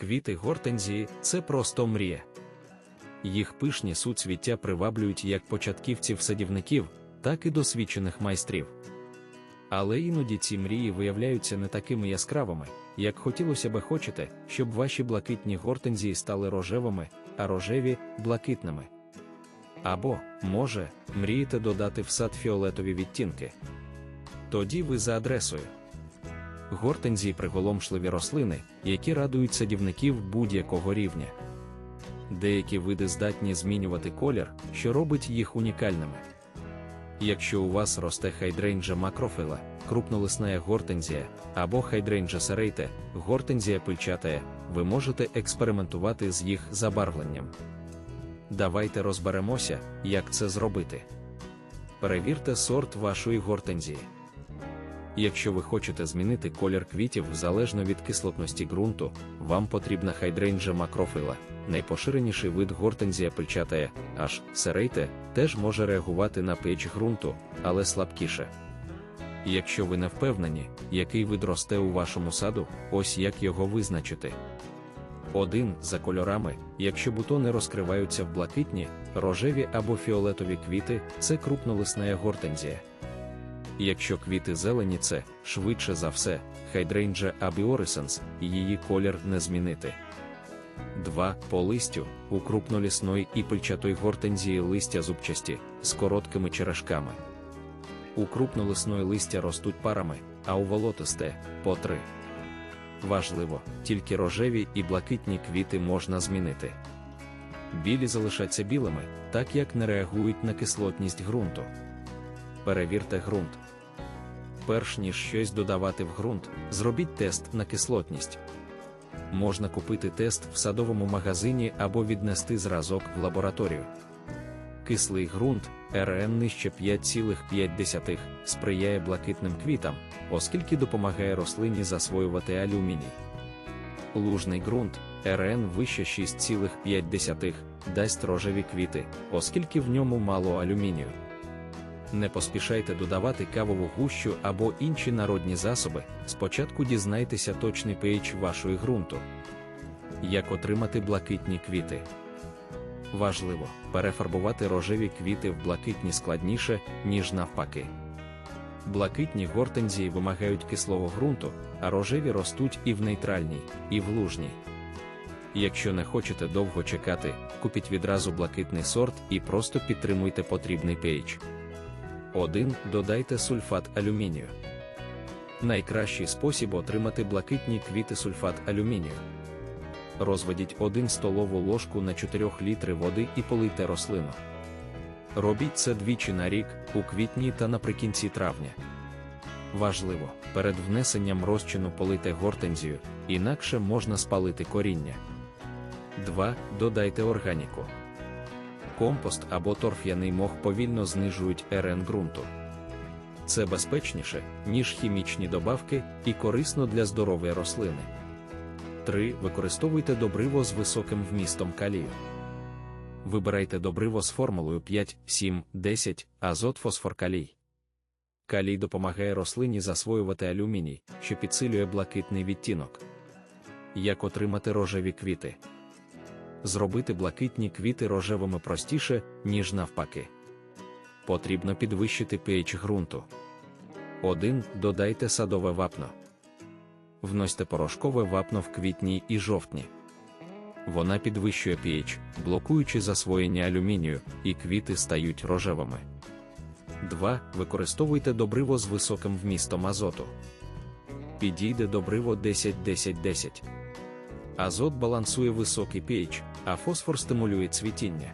Квіти гортензії це просто мрія. Їх пишні суцвіття приваблюють як початківців-садівників, так і досвідчених майстрів. Але іноді ці мрії виявляються не такими яскравими, як хотілося би хочете, щоб ваші блакитні гортензії стали рожевими, а рожеві блакитними. Або, може, мрієте додати в сад фіолетові відтінки. Тоді ви за адресою. Гортензії приголомшливі рослини, які радують садівників будь-якого рівня. Деякі види здатні змінювати колір, що робить їх унікальними. Якщо у вас росте хайдрейнджа макрофила, крупнолисна гортензія або хайдрейнджа серейте, гортензія пильчатая, ви можете експериментувати з їх забарвленням. Давайте розберемося, як це зробити. Перевірте сорт вашої гортензії. Якщо ви хочете змінити колір квітів залежно від кислотності ґрунту, вам потрібна хайдрейнджа макрофила. Найпоширеніший вид гортензія пильчатая, аж серейте, теж може реагувати на pH ґрунту, але слабкіше. Якщо ви не впевнені, який вид росте у вашому саду, ось як його визначити. 1. За кольорами, якщо бутони розкриваються в блакитні, рожеві або фіолетові квіти, це крупнолисна гортензія. Якщо квіти зелені, це, швидше за все, хайдрейнджа абіорисенс, її колір не змінити. 2. По листю, у крупнолісної і пильчатої гортензії листя зубчасті, з короткими черешками. У крупнолисної листя ростуть парами, а у волотисте по 3. Важливо, тільки рожеві і блакитні квіти можна змінити. Білі залишаться білими, так як не реагують на кислотність ґрунту. Перевірте ґрунт. Перш ніж щось додавати в ґрунт, зробіть тест на кислотність. Можна купити тест в садовому магазині або віднести зразок в лабораторію. Кислий ґрунт РН нижче 5,5 сприяє блакитним квітам, оскільки допомагає рослині засвоювати алюміній. Лужний ґрунт РН вище 6,5 дасть рожеві квіти, оскільки в ньому мало алюмінію. Не поспішайте додавати кавову гущу або інші народні засоби. Спочатку дізнайтеся точний pH вашої ґрунту. Як отримати блакитні квіти? Важливо перефарбувати рожеві квіти в блакитні складніше, ніж навпаки. Блакитні гортензії вимагають кислого ґрунту, а рожеві ростуть і в нейтральній, і в лужній. Якщо не хочете довго чекати, купіть відразу блакитний сорт і просто підтримуйте потрібний pH. 1. Додайте сульфат алюмінію. Найкращий спосіб отримати блакитні квіти сульфат алюмінію. Розведіть 1 столову ложку на 4 літри води і полийте рослину. Робіть це двічі на рік, у квітні та наприкінці травня. Важливо, перед внесенням розчину полийте гортензію, інакше можна спалити коріння. 2. Додайте органіку компост або торф'яний мох повільно знижують РН ґрунту. Це безпечніше, ніж хімічні добавки, і корисно для здорової рослини. 3. Використовуйте добриво з високим вмістом калію. Вибирайте добриво з формулою 5, 7, 10, азот фосфор калій. Калій допомагає рослині засвоювати алюміній, що підсилює блакитний відтінок. Як отримати рожеві квіти? Зробити блакитні квіти рожевими простіше, ніж навпаки. Потрібно підвищити pH ґрунту. 1. Додайте садове вапно. Вносьте порошкове вапно в квітні і жовтні. Вона підвищує pH, блокуючи засвоєння алюмінію, і квіти стають рожевими. 2. Використовуйте добриво з високим вмістом азоту. Підійде добриво 10-10-10. Азот балансує високий pH, а фосфор стимулює цвітіння.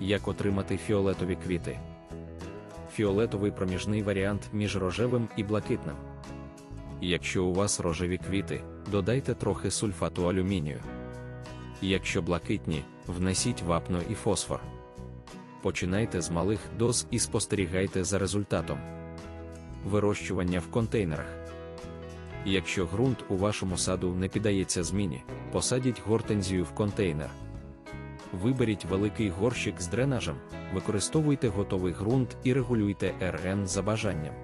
Як отримати фіолетові квіти? Фіолетовий проміжний варіант між рожевим і блакитним. Якщо у вас рожеві квіти, додайте трохи сульфату алюмінію. Якщо блакитні, внесіть вапно і фосфор. Починайте з малих доз і спостерігайте за результатом. Вирощування в контейнерах. Якщо ґрунт у вашому саду не піддається зміні, посадіть гортензію в контейнер. Виберіть великий горщик з дренажем, використовуйте готовий ґрунт і регулюйте РН за бажанням.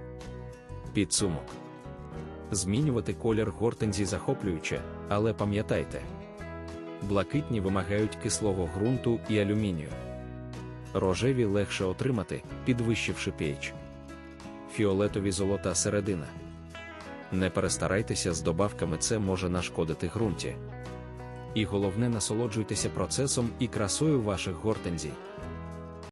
Підсумок. Змінювати колір гортензій захоплююче, але пам'ятайте, блакитні вимагають кислого ґрунту і алюмінію. Рожеві легше отримати, підвищивши pH. Фіолетові золота середина. Не перестарайтеся з добавками, це може нашкодити ґрунті. І головне насолоджуйтеся процесом і красою ваших гортензій.